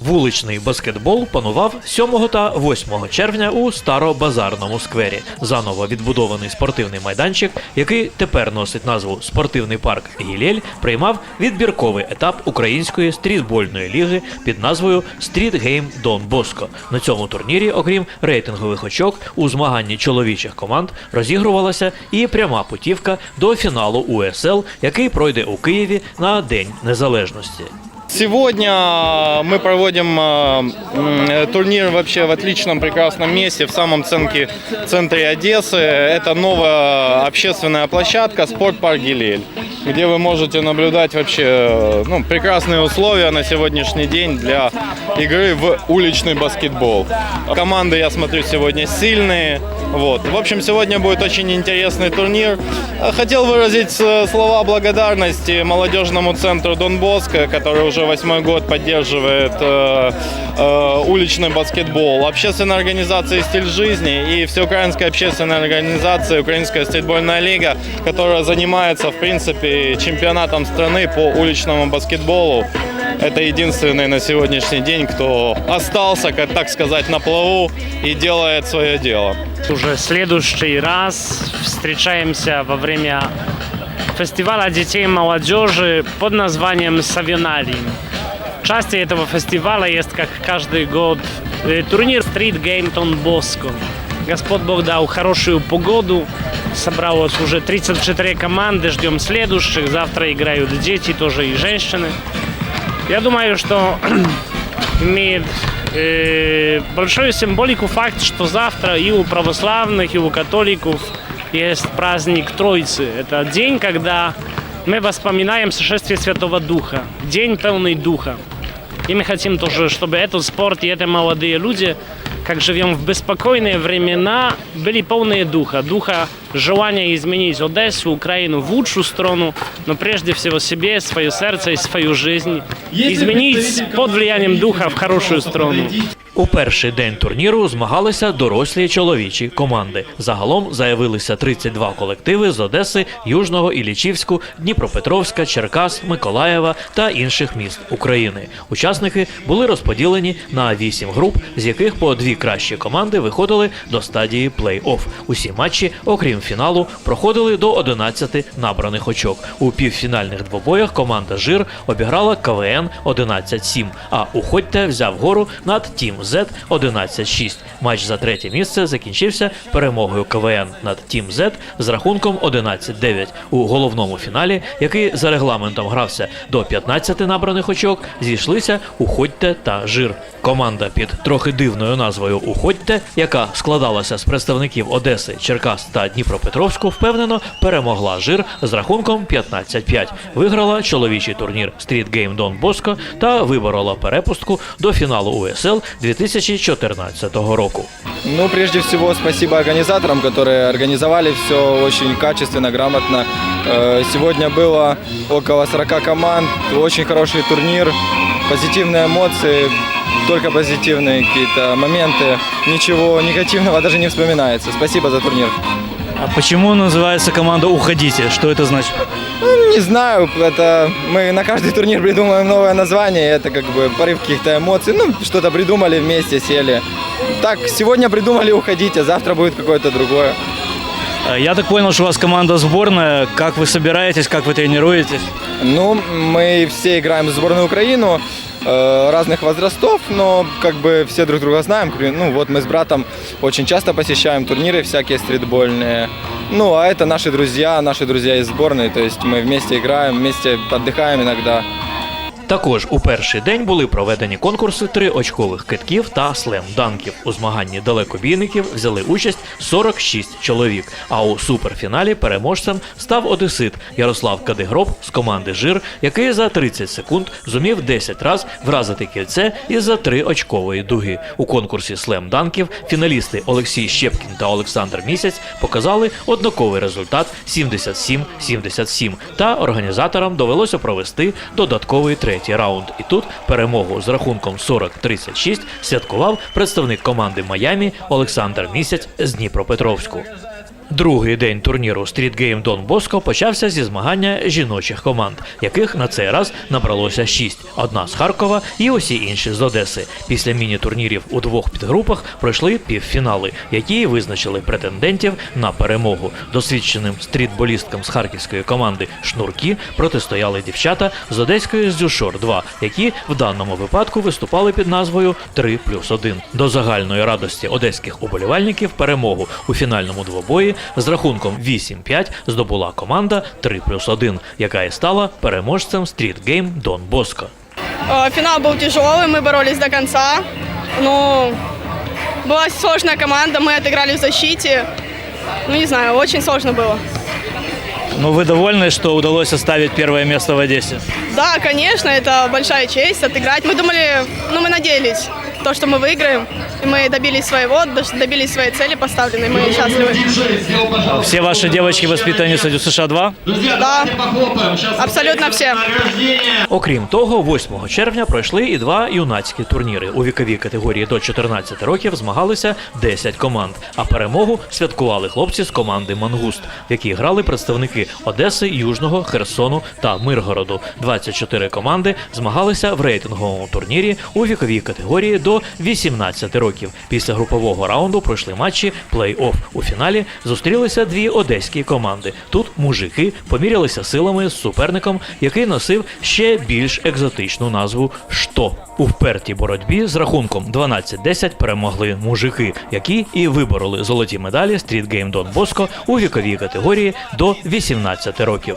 Вуличний баскетбол панував 7 та 8 червня у старобазарному сквері. Заново відбудований спортивний майданчик, який тепер носить назву Спортивний парк Гілель, приймав відбірковий етап української стрітбольної ліги під назвою Стріт Гейм Дон Боско. На цьому турнірі, окрім рейтингових очок, у змаганні чоловічих команд розігрувалася і пряма путівка до фіналу УСЛ, який пройде у Києві на День Незалежності. Сегодня мы проводим э, м, турнир вообще в отличном, прекрасном месте, в самом центре, центре Одессы. Это новая общественная площадка «Спортпарк Гилель», где вы можете наблюдать вообще э, ну, прекрасные условия на сегодняшний день для игры в уличный баскетбол. Команды, я смотрю, сегодня сильные. Вот. В общем, сегодня будет очень интересный турнир. Э, Хотел выразить э, слова благодарности молодежному центру Дон который уже восьмой год поддерживает э, э, уличный баскетбол, общественной организации «Стиль жизни» и всеукраинской общественной организации «Украинская стритбольная лига», которая занимается, в принципе, чемпионатом страны по уличному баскетболу. Это единственный на сегодняшний день, кто остался, как так сказать, на плаву и делает свое дело. Уже следующий раз встречаемся во время фестиваля детей и молодежи под названием «Савинарий». Частью этого фестиваля есть, как каждый год, э, турнир Street Game Don Bosco. Господь Бог дал хорошую погоду, собралось уже 34 команды, ждем следующих. Завтра играют дети тоже и женщины. Я думаю, что имеет э, большую символику факт, что завтра и у православных, и у католиков есть праздник Троицы. Это день, когда мы воспоминаем сошествие Святого Духа, день полный Духа. И мы хотим тоже, чтобы этот спорт и эти молодые люди, как живем в беспокойные времена, были полные духа. Духа желания изменить Одессу, Украину в лучшую сторону, но прежде всего себе, свое сердце и свою жизнь. Изменить под влиянием духа в хорошую сторону. У перший день турніру змагалися дорослі чоловічі команди. Загалом заявилися 32 колективи з Одеси, Южного Іллічівську, Дніпропетровська, Черкас, Миколаєва та інших міст України. Учасники були розподілені на 8 груп, з яких по дві кращі команди виходили до стадії плей-офф. Усі матчі, окрім фіналу, проходили до 11 набраних очок. У півфінальних двобоях команда Жир обіграла КВН 11-7, а Уходьте взяв гору над Тім Z 11-6. Матч за третє місце закінчився перемогою КВН над Тім Z з рахунком 11-9. У головному фіналі, який за регламентом грався до 15 набраних очок, зійшлися Уходьте та Жир. Команда під трохи дивною назвою Уходьте, яка складалася з представників Одеси, Черкас та Дніпропетровську, впевнено перемогла жир з рахунком 15-5. Виграла чоловічий турнір Street Game Don Bosco та виборола перепустку до фіналу УСЛ 2014 року. Ну, прежде всего, спасибо организаторам, которые организовали все очень качественно, грамотно. Э, Сегодня было около 40 команд, очень хороший турнир, позитивные эмоции, только позитивные какие-то моменты. Ничего негативного даже не вспоминается. Спасибо за турнир. А почему называется команда «Уходите»? Что это значит? Ну, не знаю, это мы на каждый турнир придумываем новое название, это как бы порыв каких-то эмоций, ну, что-то придумали вместе, сели. Так, сегодня придумали «Уходите», завтра будет какое-то другое. Э, Я так понял, что у вас команда сборная. Как вы собираетесь, как вы тренируетесь? Ну, мы все играем в сборную Украину э, разных возрастов, но как бы все друг друга знаем. Ну, вот мы с братом очень часто посещаем турниры всякие стритбольные. Ну, а это наши друзья, наши друзья из сборной, то есть мы вместе играем, вместе отдыхаем иногда. Також у перший день були проведені конкурси триочкових китків та слем-данків. У змаганні далекобійників взяли участь 46 чоловік. А у суперфіналі переможцем став одесит Ярослав Кадигроб з команди Жир, який за 30 секунд зумів 10 раз вразити кільце із-за триочкової дуги. У конкурсі слем-данків фіналісти Олексій Щепкін та Олександр Місяць показали однаковий результат 77-77. Та організаторам довелося провести додатковий третій раунд. І тут перемогу з рахунком 40-36 святкував представник команди Майамі Олександр Місяць з Дніпропетровську. Другий день турніру Street Game Don Bosco почався зі змагання жіночих команд, яких на цей раз набралося шість: одна з Харкова і усі інші з Одеси. Після міні-турнірів у двох підгрупах пройшли півфінали, які визначили претендентів на перемогу. Досвідченим стрітболісткам з харківської команди Шнурки протистояли дівчата з одеської Зюшор 2 які в даному випадку виступали під назвою 3 плюс 1. До загальної радості одеських уболівальників перемогу у фінальному двобої з рахунком 8-5 здобула команда 3 плюс 1, яка і стала переможцем Street Game Дон Боско. Финал был тяжелый, мы боролись до конца. Ну, была сложная команда, мы отыграли в защите. Ну, не знаю, очень сложно было. Ну, вы довольны, что удалось оставить первое место в Одессе? Да, конечно, это большая честь отыграть. Мы думали, ну, мы надеялись, то, что мы выиграем. И мы добились своего, дош- добились своей цели поставленной. Мы счастливы. Все ваши девочки воспитанницы США-2? Да, абсолютно все. Окрім того, 8 червня пройшли і два юнацькі турніри. У віковій категорії до 14 років змагалися 10 команд. А перемогу святкували хлопці з команди Мангуст, в якій грали представники Одеси, Южного, Херсону та Миргороду. 24 команди змагалися в рейтинговому турнірі у віковій категорії до 18 років. Після групового раунду пройшли матчі плей-офф. У фіналі зустрілися дві одеські команди. Тут мужики помірялися силами з суперником, який носив ще більш екзотичну назву «Що?». У впертій боротьбі з рахунком 12-10 перемогли мужики, які і вибороли золоті медалі Game Don Bosco у віковій категорії до 18 років.